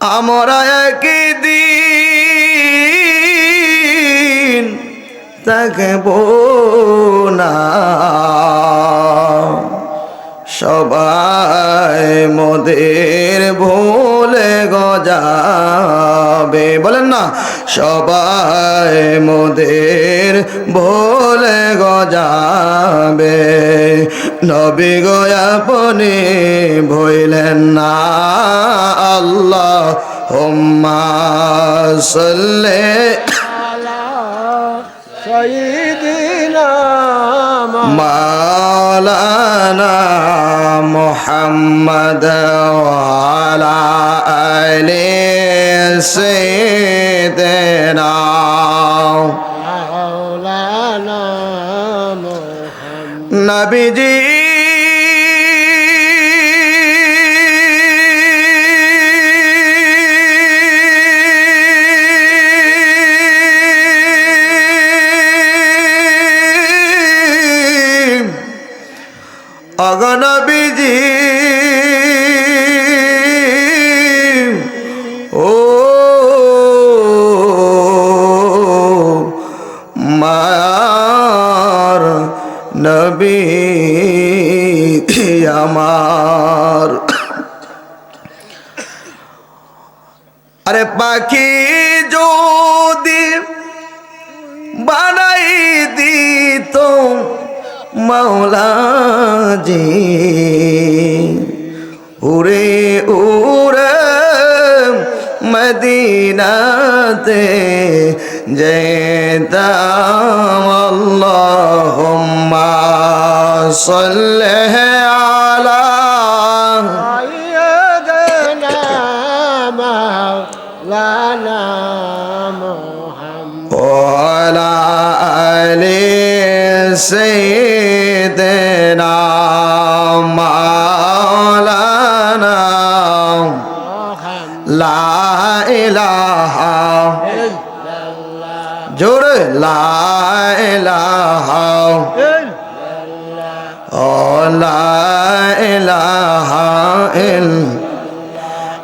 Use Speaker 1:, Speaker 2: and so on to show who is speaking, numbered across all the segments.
Speaker 1: আমরা একই দিন তাকে না। সবাই মোদের ভুলে গজাবে। বলেন না, সবাই মোদের ভুলে গজাবে। নবী গয়াপনে ভইলেন না আল্লাহ হোম্মা সল্লে
Speaker 2: মা
Speaker 1: مولانا محمد وعلى آل سيدنا
Speaker 2: مولانا محمد
Speaker 1: نبي جي আরে পাখি যদি বানাই দিত মাওলাজি উড়ে উড়ে মদিনাতে যেতাম। আল্লাহুম্মা সাল্লি وعلى آل سيدنا مولانا
Speaker 2: محمد
Speaker 1: لا إله
Speaker 2: إلا الله
Speaker 1: جر لا إله
Speaker 2: إلا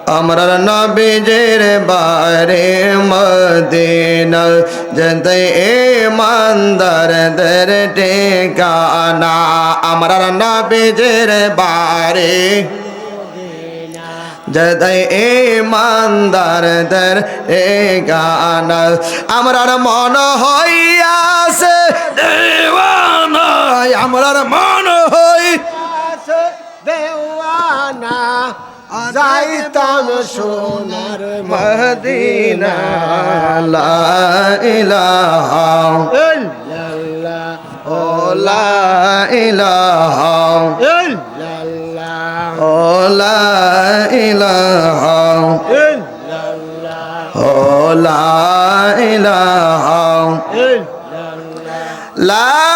Speaker 1: আমরার নবীজের বারে মদিন, যেতে এ মন্দর দের টেকানা আমরার নবীজের বারে যদি এ মন্দর দের এ গান আমরার মন হইয়াছে আমরার মন হই
Speaker 2: যাইতাম সোনার
Speaker 1: মদিনা লা ইলাহা
Speaker 2: ইল্লাল্লাহ
Speaker 1: ও লা ইলাহা
Speaker 2: ইল্লাল্লাহ
Speaker 1: ও লা ইলাহা
Speaker 2: ইল্লাল্লাহ
Speaker 1: ও লা ইলাহা
Speaker 2: ইল্লাল্লাহ
Speaker 1: লা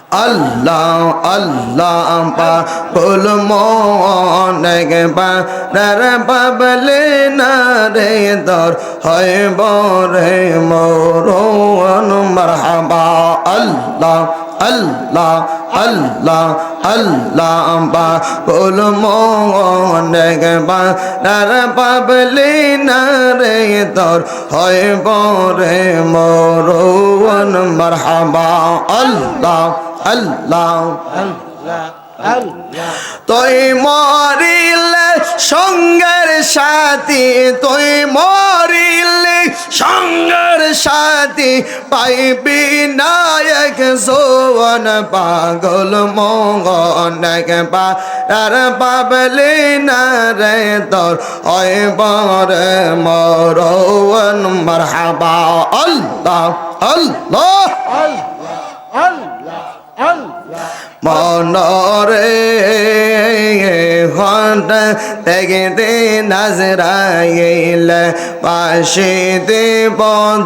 Speaker 2: আল্লাহ আল্লাহ
Speaker 1: পাগল মনেক পার পাবলে না রে দর হয় বরে মরণ মারহাবা। আল্লাহ আল্লাহ আল্লাহ আল্লাহ পাগল মনেক পার পাবলে না রে দর, হয় বরে মরণ মারহাবা। আল্লাহ আল্লাহ, তুই মরিলে সঙ্গের সাথী, তুই মরিলে সঙ্গের সাথী পাইবি নায়ক সোवन পাগল মঙ্গনক পা আর পাবলি না তোর ওই বর মরণ মারহাবা, আল্লাহ আল্লাহ
Speaker 2: আল্লাহ আল্লাহ আল্লাহ।
Speaker 1: মনরে হট দেখতে নাজরাইল পাশে দেব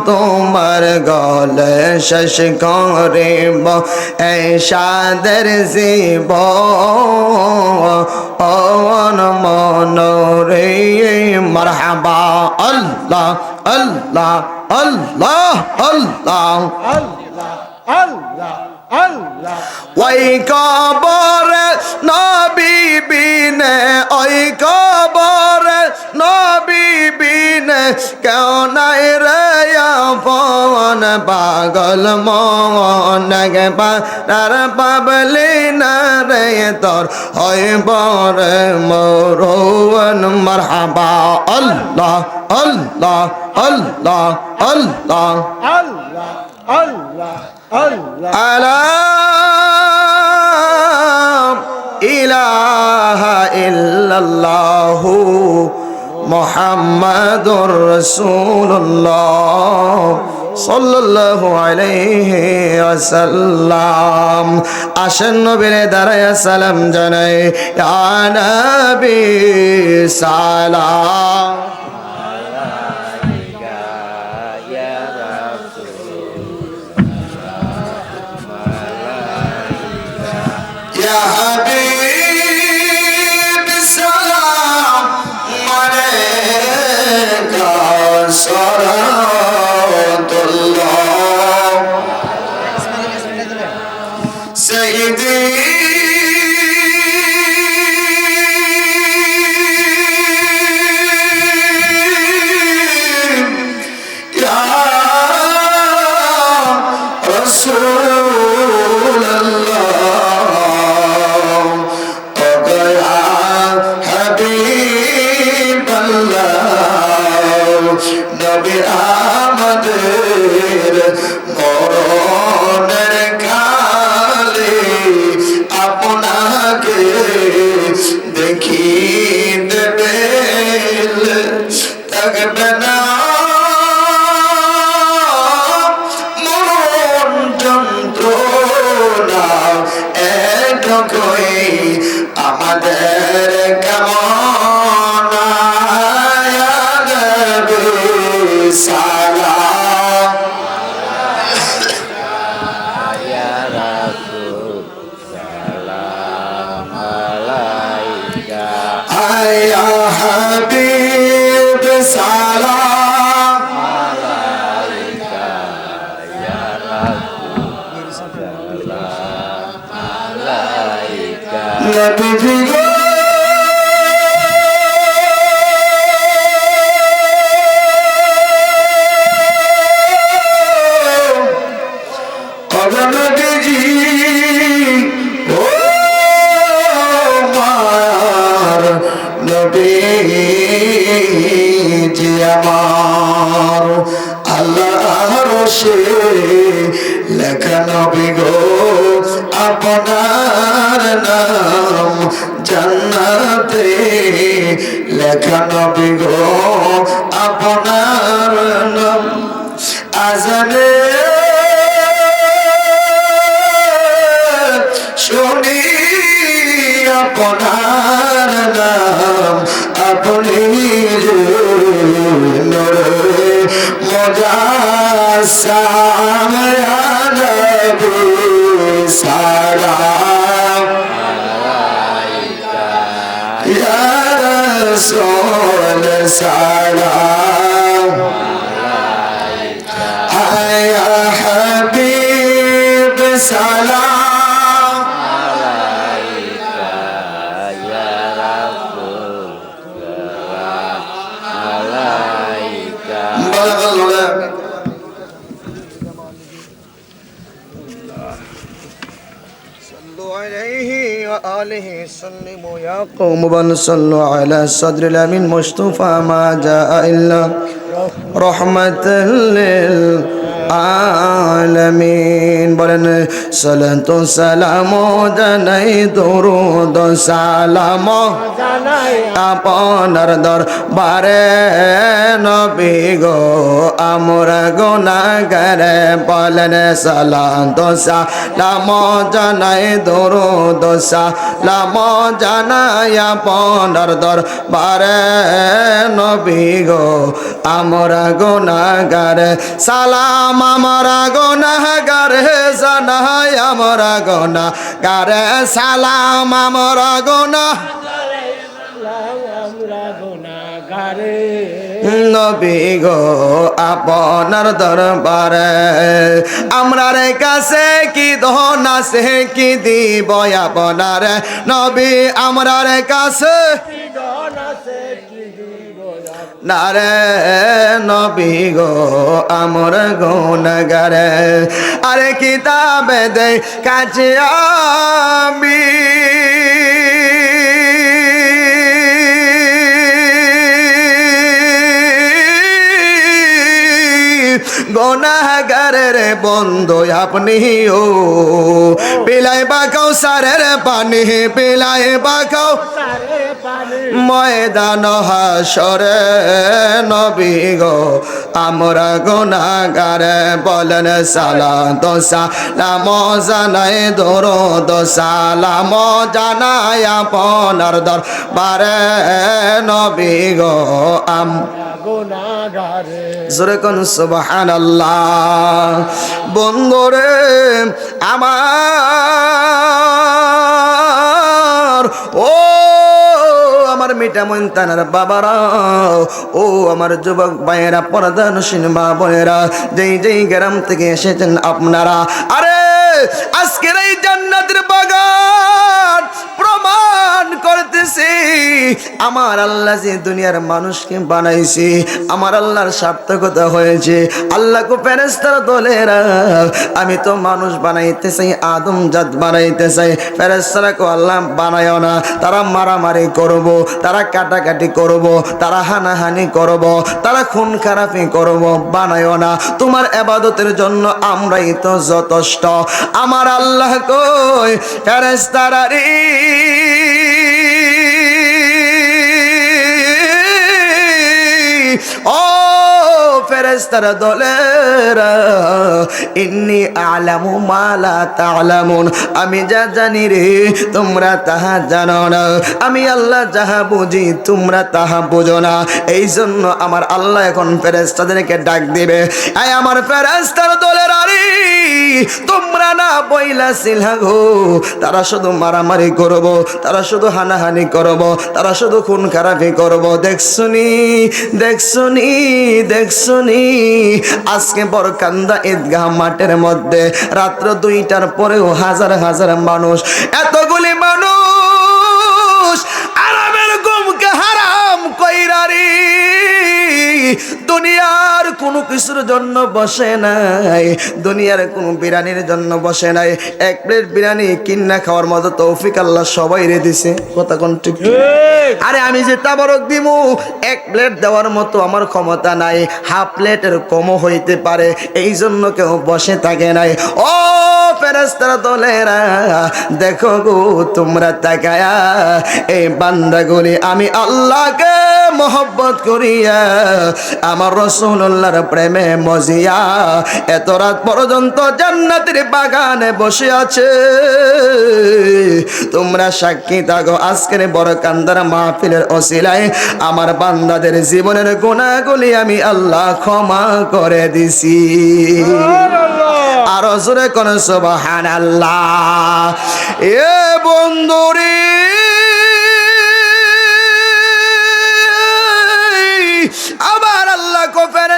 Speaker 1: তোমার গলে শেষ করিব, এই সাদের জীব। অন মনরে মারহাবা, আল্লাহ আল্লাহ আল্লাহ আল্লাহ।
Speaker 2: আল্লাহ আল্লাহ।
Speaker 1: ওই কবর নবীবিনে ওই কবর নবীবিনে কেউ নাই রে ফোন পাগল মন পার পাবলি না রে তোর ওই বর মরুন মারহাবা। আল্লাহ আল্লাহ আল্লাহ আল্লাহ।
Speaker 2: আল্লাহ আল্লাহ।
Speaker 1: আলাম, ইলাহা ইল্লাল্লাহু মুহাম্মাদুর রাসূলুল্লাহ সাল্লাল্লাহু আলাইহি ওয়াসাল্লাম। আসেন নবীর দাঁড়ায় সালাম জানাই, ইয়া নবী সালাম। يا সালাম আল্লাহ রশে লেখা নবী গো আপনার নাম জান্নাতে লেখা নবী গো আপনার নাম আজানে মজা সামনে সালাম ইয়া রাসূল সালাম আয়া قوم صلوا على صدر الأمين مصطفى ما جاء إلا رحمة للعالمين. আলামিন বলেন, সালাতু সালাম জানাই, দরুদ সালাম আপনার দরবারে নবী গো, আমরা গুনাহগারে বলেন, সালাত সালাম জানাই, দরুদ সালাম জানাই আপনার দরবারে নবী গো, আমরা গুনাহগারে সালাম আমরা গুনাহগারে জানাই আমরা গুনাহগারে সালাম আমরা গুনাহ
Speaker 2: গুনাহগারে
Speaker 1: নবী গো, আপনার দরবারে আমরার কাছে কি ধন আছে, কি দিব আপনার? নবী, আমরার কাছে
Speaker 2: আছে কি দিব
Speaker 1: নারে নবী গো, আমর গুণগারে। আরে কিতাবে দে কাছে আমি। গোনাগারের বন্ধু আপনি ও। পিলাই বাকাও সারের পানি পিলাই বাকাও
Speaker 2: পানি
Speaker 1: ময়দান হাসরে নবী গো আমরা গুনাগারে বলেন সালা দোসা লাম জানাই দোর দোসা লাম জানাই আপনার দর বারে নবী গো আম সুবহান আল্লাহ বন্ধুরে আমার আমার তানার বাবারা। ও আমার যুবক ভাইয়েরা, পর্দানসীন মা বোনেরা, যেই যেই গ্রাম থেকে এসেছেন আপনারা। আরে করতেছি আমার আল্লাহ যে দুনিয়ার মানুষকে বানাইছে, আমার আল্লাহর সার্থকতা হয়েছে। আল্লাহকে ফেরেস্তার দলেরা, আমি তো মানুষ বানাইতে চাই, আদম জাত বানাইতে চাই। ফেরেস্তারা কো আল্লাহ বানায় না, তারা মারামারি করব, তারা কাটাকাটি করব, তারা হানাহানি করব, তারা খুন খারাপি করব বানায় না। তোমার এবাদতের জন্য আমরাই তো যথেষ্ট। আমার আল্লাহ কই ফেরেস্তারা রে ফেরেস্তারা দলেরা, ইন্নি আলামু মালা তালামুন। আমি যা জানি রে, তোমরা তাহা জানো না। আমি আল্লাহ যাহা বুঝি, তোমরা তাহা বুঝো না। এই জন্য আমার আল্লাহ এখন ফেরেস্তাদেরকে ডাক দিবে। আমার ফেরেস্তার দলের আরে তোমরা না বইলা সিলহা গো। তারা শুধু মারামারি করব, তারা শুধু হানাহানি করব, তারা শুধু খুন খারাপি করব। দেখছুনি দেখছুনি দেখছুনি, আজকে বরকান্দা ঈদগাহ মাঠের মধ্যে রাত্র দুইটার পরেও হাজার হাজার মানুষ, এতগুলি মানুষ আরামের গুমকে হারাম কইরারি দুনিয়ার কোনো কিছুর জন্য বসে নাই। দুনিয়ার কোনো বিরিয়ানির জন্য বসে নাই। এক প্লেট বিরিয়ানি কিন্না খাওয়ার মতো তৌফিক আল্লাহ সবাই রে দিছে। কথা কোন ঠিক আরে আমি যে তাবারক দিমু এক প্লেট দেওয়ার মতো আমার ক্ষমতা নাই। হাফ প্লেটের কমও হইতে পারে এই জন্য কেউ বসে থাকে নাই। ও ফেরেস্তারা দলেরা দেখো গো তোমরা তাকায়া। এই বান্দাগুলি আমি আল্লাহকে মোহব্বত করিয়া আমার রসুল্লাহর প্রেমে মজিয়া এত রাত পর্যন্ত জান্নাতের বাগানে বসে আছে। তোমরা সাক্ষী থাকো আজকের বড় কান্দার মাহফিলের অসিলায় আমার বান্দাদের জীবনের গুণাগুলি আমি আল্লাহ ক্ষমা করে দিছি। আরও জোরে কোন সুবহান আল্লাহ এ বন্ধুরে কো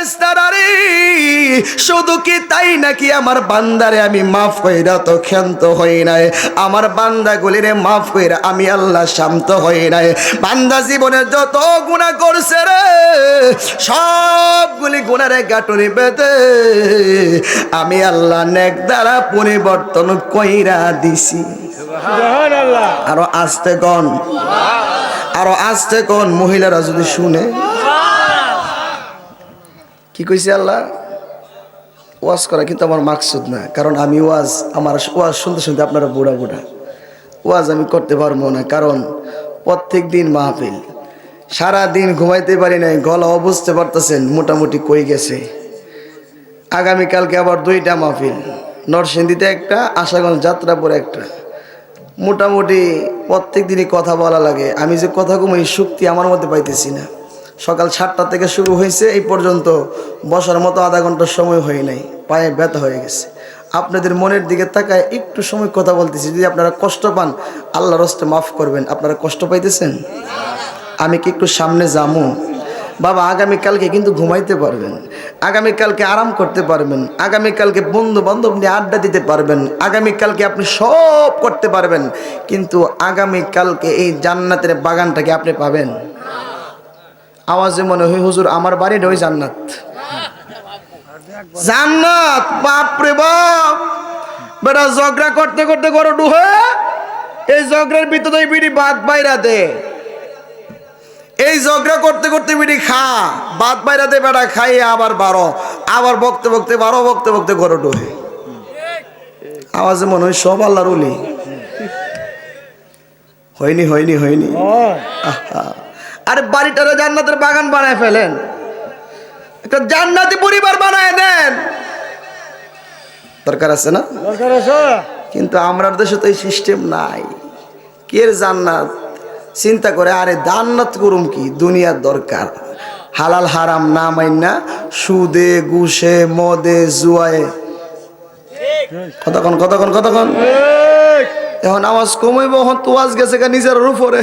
Speaker 1: ফেরেস্তারা রে শুধু কি তাই নাকি আমার বান্দারে আমি মাফ কইরা তো ক্ষান্ত হই নাই? আমার বান্দাগুলিরে মাফ কইরা আমি আল্লাহ শান্ত হই নাই। বান্দা জীবনে যত গুনাহ করছে রে সবগুলি গুনারে গাটুরি বেঁধে আমি আল্লাহ নেক দ্বারা পরিবর্তন কইরা দিছি। আরও আস্তে কন। আরও আস্তে কন মহিলারা যদি শুনে। কি কইছে আল্লাহ? ওয়াজ করা কিন্তু আমার মাকসুদ না, কারণ আমি ওয়াজ, আমার ওয়াজ শুনতে শুনতে আপনারা বুড়া বুড়া। ওয়াজ আমি করতে পারব না, কারণ প্রত্যেক দিন মাহফিল। সারা দিন ঘুমাইতে পারি নাই গলা বুঝতে পারতেছেন মোটামুটি কই গেছে। আগামীকালকে আবার দুইটা মাহফিল, নরসিংদীতে একটা, আশাগঞ্জ যাত্রাপুরে একটা। মোটামুটি প্রত্যেক দিনই কথা বলা লাগে, আমি যে কথা কম এই শক্তি আমার মধ্যে পাইতেছি না। সকাল সাতটা থেকে শুরু হয়েছে, এই পর্যন্ত বসার মতো আধা ঘণ্টার সময় হয় নাই, পায়ে ব্যথা হয়ে গেছে। আপনাদের মনের দিকে তাকায় একটু সময় কথা বলতেছি, যদি আপনারা কষ্ট পান, আল্লাহর রস্তে মাফ করবেন। আপনারা কষ্ট পাইতেছেন? আমি কি একটু সামনে যামু? বাবা, আগামীকালকে কিন্তু ঘুমাইতে পারবেন। আগামীকালকে আরাম করতে পারবেন। আগামীকালকে বন্ধু বান্ধব নিয়ে আড্ডা দিতে পারবেন। আগামীকালকে আপনি সব করতে পারবেন। কিন্তু আগামীকালকে এই জান্নাতের বাগানটাকে আপনি পাবেন। আওয়াজে মনে হয় হুজুর আমার বাড়ির ওই জান্নাত। জান্নাত বাপরে বাপ। বেটা ঝগড়া করতে করতে করো ডুহে এই ঝগড়ার ভিতরে বিড়ি বাদ বাইরা দে। এই ঝগড়া করতে করতে বিড়ি খা বাদ বাইরা দে বেটা খাই আবার বারো আবার বকতে বকতে বারো বকতে বকতে গরু ডোহে আওয়াজে মনে হয় সব আল্লাহর উলি হয়নি হয়নি হয়নি। আহা। আরে বাড়িটারে জান্নাতের বাগান বানায় ফেলেন। একটা জান্নাতি পরিবার বানায় দেন। দরকার আছে না?
Speaker 2: দরকার আছে।
Speaker 1: কিন্তু আমরার দেশে তো এই সিস্টেম নাই। কের জান্নাত? চিন্তা করে আরে জান্নাত করুম কি? দুনিয়ার দরকার। হালাল হারাম না মাইনা সুদে ঘুষে মদে জুয়ায়। কতক্ষণ কতক্ষণ কতক্ষণ? এখন আওয়াজ কমাইব এখন তো আওয়াজ গেছে নিজের উপরে।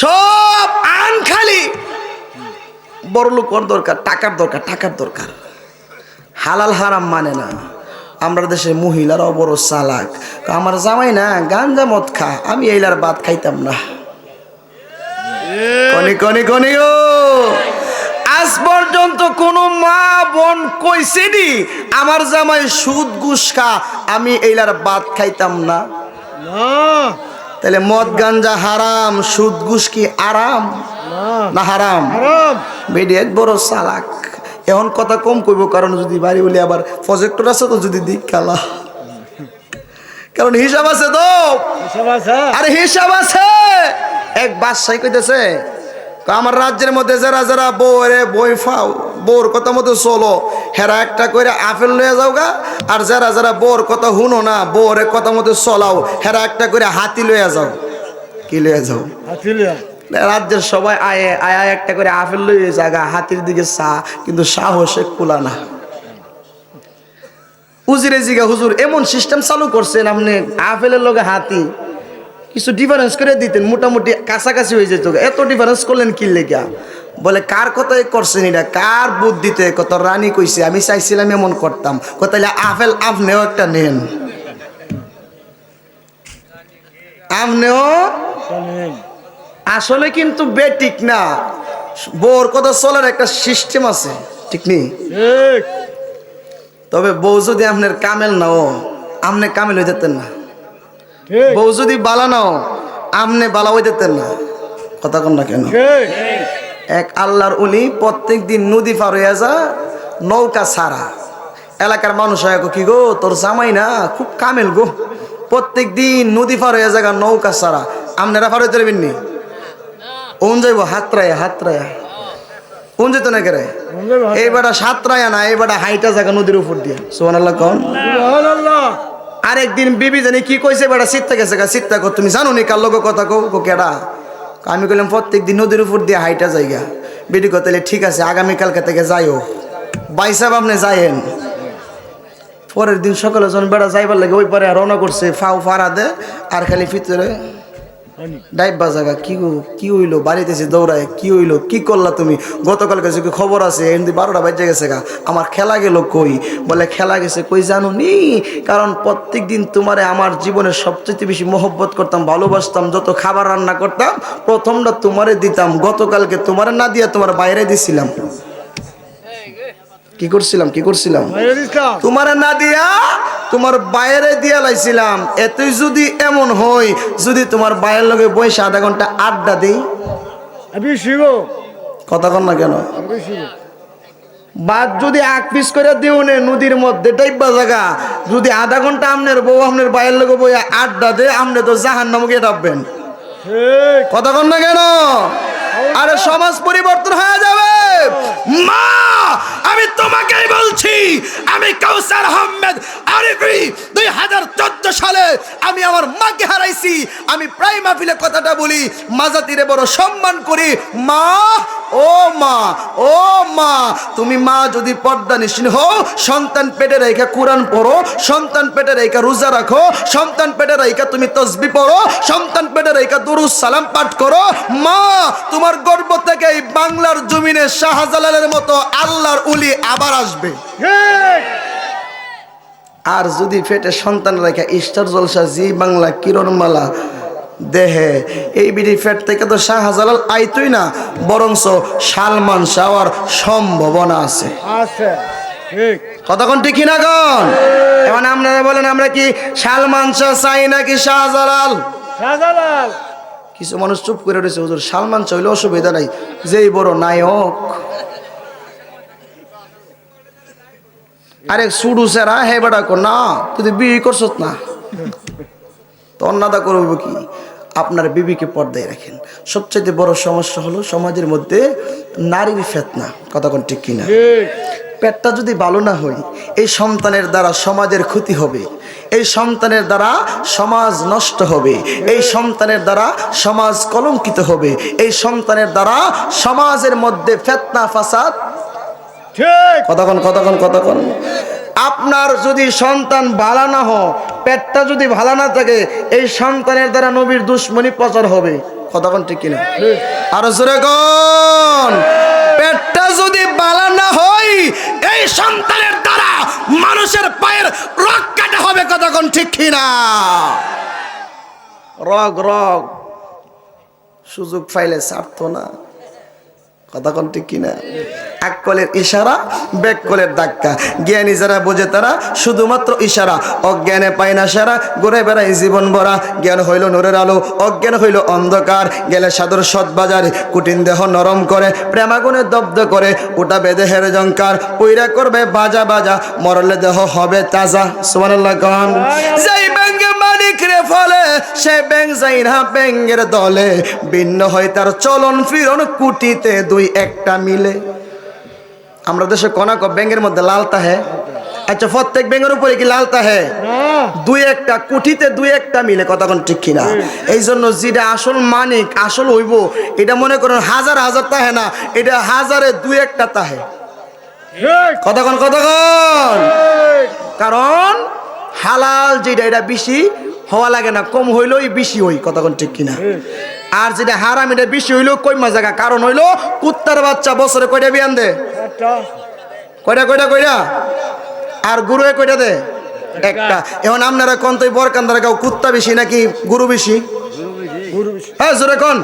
Speaker 1: সব আন খালি। বড় লোক দরকার টাকার দরকার টাকার দরকার। হালাল হারাম মানে না। আমরা দেশের মহিলারাও বড় চালাক। আমার জামাই না গাঞ্জা মদ খা আমি এইলার ভাত খাইতাম না। কনি কনি কনি ও আজ পর্যন্ত কোন মা বোন কইছেনি আমার জামাই সুদ ঘুষ খা আমি এইলার ভাত খাইতাম না?
Speaker 2: না।
Speaker 1: তাহলে মদ গাঞ্জা হারাম সুদ ঘুষ কি আরাম?
Speaker 2: না।
Speaker 1: হারাম?
Speaker 2: বেডি
Speaker 1: এক বড় চালাক। এখন কথা কম কইব কারণ যদি বাড়ি বলি আবার প্রজেক্টর আছে তো যদি দিক কালা কারণ হিসাব আছে তো।
Speaker 2: হিসাব আছে।
Speaker 1: আরে হিসাব আছে। এক বাদশাই কইতেছে আমার রাজ্যের মধ্যে যারা যারা বউ রে বই ফাও বউর কথা মতো চলো হেরা একটা করে আপেল লয়ে যাও গা আর যারা যারা বউর কথা হুনো না বউরে কথা মতো চলাও হেরা একটা করে হাতি লয়ে যাও। কি লয়ে যাও? রাজ্যের সবাই আয়ে আয় একটা করে আপেল লয়ে জাগা হাতির দিকে চা কিন্তু সাহসে কুলা না। উজিরে জিগা হুজুর এমন সিস্টেম চালু করছেন আপনি আপেলের লগে হাতি। কিছু ডিফারেন্স করে দিতেন মোটামুটি কাছাকাছি হয়ে যেত। এত ডিফারেন্স করলেন কি লেগা? বলে কার কথাই করছেন এটা কার বুদ্ধিতে কত রানী কইছে আমি চাইছিলাম এমন করতাম। কোথায় আপেল আপনিও একটা নেন। আপনিও? আসলে কিন্তু বেটিক না। বউর কথা চলার একটা সিস্টেম আছে ঠিক নেই? তবে বউ যদি আপনার কামেল নাও আমনে কামেল হয়ে যেতেন না। বউ যদি বালা নাও আমনে বালা হয়ে যেতেন না। কথা কন না কেন? এক আল্লাহর উনি প্রত্যেক দিন নদী পার হইয়া যা নৌকা সারা এলাকার মানুষ হয় কি গো তোর জামাই না? খুব কামেল গো। প্রত্যেক দিন নদী পার হইয়া জায়গা নৌকা সারা আপনারা পার হইতে পারবেন নি? ওন যাইব হাতরায়া হাতরায়া কোন যেত না কেরে? এই বেটা সাতরায়া না এই বেটা হাইটা জায়গা নদীর উপর দিয়ে। সোহান আল্লাহ কন আরেকদিন বিবি জানি কি কইছে, বেটা চিত্তা গেছে গা চিত্তা কর তুমি জানো নি কার লোক কথা কো কো কেডা? আমি কইলাম প্রত্যেক দিন নদীর উপর দিয়ে হাইটা জায়গা বিডি কতালে ঠিক আছে, আগামীকালকে থেকে যাইও। বাইসাব আপনি যাইেন পরের দিন সকালে যখন বেড়া যাইবার লাগে, ওই পারে রওনা করছে, ফাও ফাড়া দে, আর খালি ভিতরে
Speaker 2: হানি
Speaker 1: ডাইবা জায়গা কি কি হইল? বাড়িতেছে দৌড়ায়, কি হইল? কি করলা তুমি? গতকাল কাছে কি খবর আছে? এমনি বারোটা বাজে গেছে গা। আমার খেলা গেল কই? বলে, খেলা গেছে কই জানো নি কারণ প্রত্যেক দিন তোমারে আমার জীবনে সবচেয়ে বেশি মহব্বত করতাম, ভালোবাসতাম, যত খাবার রান্না করতাম, প্রথমটা তোমারে দিতাম। গতকালকে তোমারে না দিয়া তোমার বাইরে দিছিলাম। কি করছিলাম কি করছিলাম? তোমার না দিয়া তোমার বাইরে দিয়া লাইছিলাম। এতই যদি এমন হয় যদি তোমার বাইরের লগে বসে আধা ঘণ্টা আড্ডা দেই। কথা কন না কেন? বাদ যদি আগ পিস করে দিও নে নদীর মধ্যে টাইপা জায়গা। যদি আধা ঘণ্টা আমনের বউ আমনের বাইরের লোক বই আড্ডা দে আমনে তো জাহান নামকে ডাববেন।
Speaker 2: ঠিক।
Speaker 1: কতক্ষণ না কেন? আরে সমাজ পরিবর্তন হয়ে যাবে মা আমি তোমাকেই বলছি আমি কাউসার আহমেদ আরিফি দুই হাজার চোদ্দ সালে আমি আমার মাকে হারাইছি। আমি প্রায় মাহফিলে কথাটা বলি মাজাতিরে বড় সম্মান করি। মা, ও মা ও মা, তুমি মা যদি পর্দা নিশ্চিন হও, সন্তান পেটে রেখে কোরআন পড়ো, সন্তান পেটে রেখে রোজা রাখো, সন্তান পেটে রেখে তুমি তসবি পড়ো, সন্তান পেটে রেখে দুরুস সালাম পাঠ করো। মা, তোমার গর্ব থেকে এই বাংলার জমিনে শাহজালালের মতো আল্লাহর উলি আবার আসবে।
Speaker 2: ঠিক।
Speaker 1: আর যদি ফেটে সন্তান রেখে ইস্টার জলসা জি বাংলা কিরণমালা দেহে। এই বিড়ি ফেট থেকে তো শাহজালাল আইতই না বরংস সালমান শাহর সম্ভাবনা আছে।
Speaker 2: আছে ঠিক।
Speaker 1: কতক্ষণ ঠিক না কন? এখন আপনারা বলেন আমরা কি সালমান শাহ চাই নাকি শাহজালাল?
Speaker 2: শাহজালাল।
Speaker 1: কিছু মানুষ চুপ করে রয়েছে হুজুর সালমান হইলে অসুবিধা নাই যেই বড় নায়ক। আরে সুডু সেরা হে বেটা কর না তুই বিয়ে করছত না। তো অন্নাদা করব কি? আপনার বিবিকে পর্দায় রাখেন। সবচেয়ে বড় সমস্যা হলো সমাজের মধ্যে নারীর ফেতনা। কতক্ষণ ঠিক কিনা? পেটটা যদি ভালো না হয় এই সন্তানের দ্বারা সমাজের ক্ষতি হবে। এই সন্তানের দ্বারা সমাজ নষ্ট হবে। এই সন্তানের দ্বারা সমাজ কলঙ্কিত হবে। এই সন্তানের দ্বারা সমাজের মধ্যে ফেতনা ফাসাদ কতক্ষণ কতক্ষণ কতক্ষণ? আপনার যদি সন্তান ভালো না হয় পেটটা যদি ভালো না থাকে এই সন্তানের দ্বারা নবীর দুশ্মনী প্রচার হবে। কতক্ষণ ঠিক কিনা? আরও জোরে কোন। পেটটা যদি বালা না হয় এই সন্তানের দ্বারা মানুষের পায়ের রক কাটা হবে কতক্ষণ ঠিক কিনা? রগ রগ। সুযোগ পাইলে ছাড়ত না। কতক্ষণ ঠিক কিনা? এক কলের ইশারা ব্যাক কলের ধাক্কা। জ্ঞানী যারা বোঝে তারা শুধুমাত্র ইশারা। অজ্ঞানে পায় না সারা, ঘুরে বেড়ায় জীবন ভরা। জ্ঞান হইল নূরের আলো, অজ্ঞান হইল অন্ধকার। গেলে সাদর সৎ বাজারে কুটিন দেহ নরম করে। প্রেমাগুনে দব্দ করে ওটা বেদেহের জঙ্কার পইরা করবে বাজা বাজা, মরলে দেহ হবে তাজা। সুবহানাল্লাহ কন যেই ব্যাঙ্গে ফলে সে ব্যাং ব্যাঙ্গের দলে ভিন্ন হয় তার চলন ফিরন কুটিতে দুই একটা মিলে। আমরা দেশে কনাক ব্যাঙ্গের মধ্যে লাল তাহে। আচ্ছা প্রত্যেক ব্যাঙ্গের উপরে কি লাল দুই একটা কুঠিতে দুই একটা মিলে কতক্ষণ ঠিক কিনা? এই জন্য যেটা আসল মানিক, আসল হইব, এটা মনে করেন হাজার হাজার তাহে না, এটা হাজারে দুই একটা তাহে। কতক্ষণ কতক্ষণ কারণ হালাল যেটা, এটা বেশি হওয়া লাগে না কম হইলেই বেশি হই কতক্ষণ ঠিক কিনা? আর যেটা হারাম এটা বেশি হইলেও কইমা জায়গা। কারণ হইল কুত্তার বাচ্চা বছরে কয়টা বিয়ান দে কয়টা কয়টা কয়টা? আর গুরুয়ে কয়টা দে? একটা। এখন আপনারা কোন তো বরকান্দারা কাউ কুত্তা বেশি নাকি গুরু বেশি?
Speaker 2: গুরু
Speaker 1: হ্যাঁ জোরে কোন?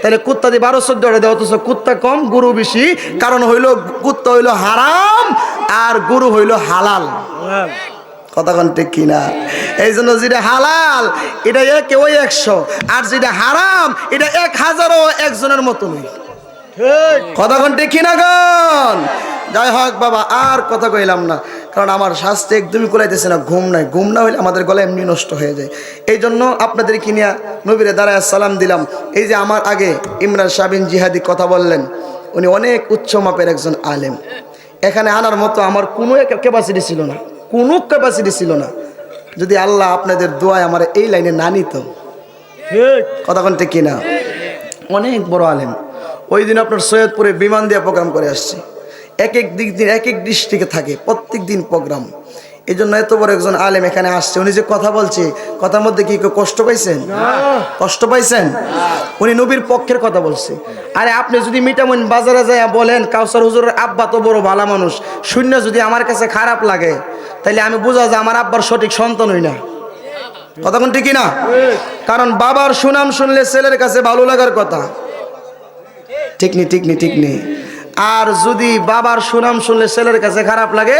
Speaker 1: তাহলে কুত্তা দিয়ে বারো চোদ্দটা দেয় অথচ কুত্তা কম গুরু বেশি। কারণ হইল কুত্তা হইল হারাম আর গুরু হইল হালাল।
Speaker 2: হালাল
Speaker 1: কতক্ষণ ঠিক কিনা? এই জন্য যেটা হালাল এটা এক ওই একশো। আর যেটা হারাম এটা এক হাজারও একজনের মতো নই কতক্ষণ ঠিক কিনা গন যাই হোক বাবা আর কথা কইলাম না। কারণ আমার স্বাস্থ্য একদমই কুলাইতেছে না ঘুম নাই। ঘুম না হইলে আমাদের গলা এমনি নষ্ট হয়ে যায়। এই জন্য আপনাদের কিনিয়া নবীরে দাঁড়ায় সালাম দিলাম। এই যে আমার আগে ইমরান সাবিন জিহাদি কথা বললেন উনি অনেক উচ্চ মাপের একজন আলেম। এখানে আনার মতো আমার কোনো ক্যাপাসিটি ছিল না। কোনো ক্যাপাসিটি ছিল না। যদি আল্লাহ আপনাদের দোয়ায় আমার এই লাইনে না নিত
Speaker 2: কথা
Speaker 1: কতক্ষণ ঠিক কিনা? অনেক বড় আলেম। ওই দিন আপনার সৈয়দপুরে বিমান দিয়ে প্রোগ্রাম করে আসছে। এক এক দিক দিন এক এক ডিস্ট্রিক্টে থাকে। প্রত্যেক দিন প্রোগ্রাম। এই জন্য এত বড় একজন আলেম এখানে আসছে। উনি যে কথা বলছে কথার মধ্যে কি কেউ কষ্ট পাইছেন? কষ্ট পাইছেন? উনি নবীর পক্ষের কথা বলছে। আরে আপনি যদি মিটামইন বাজারে যায় বলেন কাউসার হুজুরের আব্বা তো বড় ভালো মানুষ। শূন্য যদি আমার কাছে খারাপ লাগে তাহলে আমি বোঝা যে আমার আব্বার সঠিক সন্তান হই না। কতক্ষণ ঠিকই না? কারণ বাবার সুনাম শুনলে ছেলের কাছে ভালো লাগার কথা। ঠিক নি ঠিক নি ঠিক নি। আর যদি বাবার সুনাম শুনলে ছেলের কাছে খারাপ লাগে